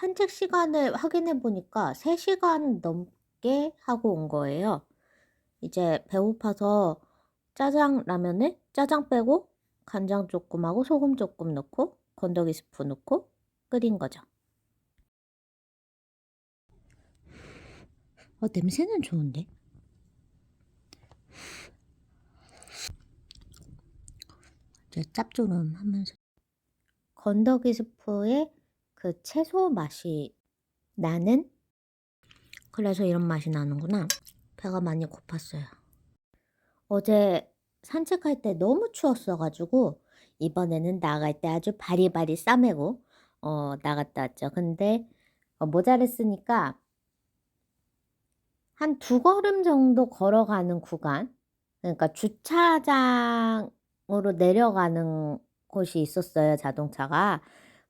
산책 시간을 확인해 보니까 3시간 넘게 하고 온 거예요. 이제 배고파서 짜장 라면을 짜장 빼고 간장 조금하고 소금 조금 넣고 건더기 스프 넣고 끓인 거죠. 어, 냄새는 좋은데? 이제 짭조름하면서 건더기 스프에 그 채소 맛이 나는 그래서 이런 맛이 나는구나. 배가 많이 고팠어요. 어제 산책할 때 너무 추웠어가지고 이번에는 나갈 때 아주 바리바리 싸매고 어, 나갔다 왔죠. 근데 어, 모자를 쓰니까 한 두 걸음 정도 걸어가는 구간, 그러니까 주차장으로 내려가는 곳이 있었어요, 자동차가.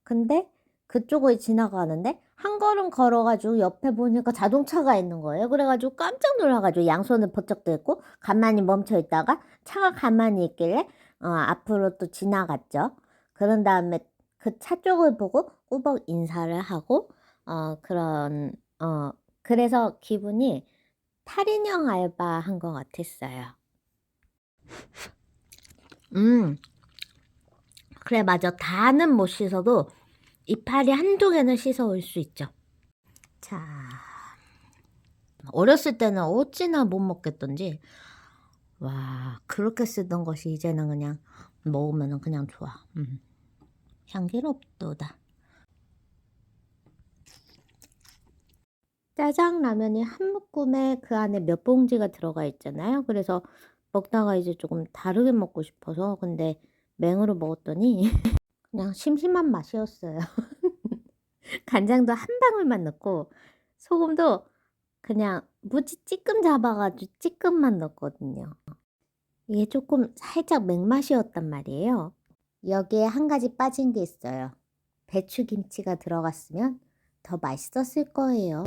근데 그쪽을 지나가는데 한 걸음 걸어가지고 옆에 보니까 자동차가 있는 거예요. 그래가지고 깜짝 놀라가지고 양손을 번쩍 들고 가만히 멈춰 있다가 차가 가만히 있길래 어, 앞으로 또 지나갔죠. 그런 다음에 그 차 쪽을 보고 꾸벅 인사를 하고 어, 그런 어, 그래서 기분이 탈인형 알바 한 것 같았어요. 음, 그래, 맞아. 다는 못 씻어도 이파리 한두 개는 씻어 올 수 있죠. 자, 어렸을 때는 어찌나 못 먹겠던지, 와, 그렇게 쓰던 것이 이제는 그냥 먹으면 그냥 좋아. 음. 향기롭도다. 짜장 라면이 한 묶음에 그 안에 몇 봉지가 들어가 있잖아요. 그래서 먹다가 이제 조금 다르게 먹고 싶어서 근데 맹으로 먹었더니 그냥 심심한 맛이었어요. 간장도 한 방울만 넣고 소금도 그냥 무지 찌끔 잡아가지고 찌끔만 넣었거든요. 이게 조금 살짝 맹맛이었단 말이에요. 여기에 한 가지 빠진 게 있어요. 배추김치가 들어갔으면 더 맛있었을 거예요.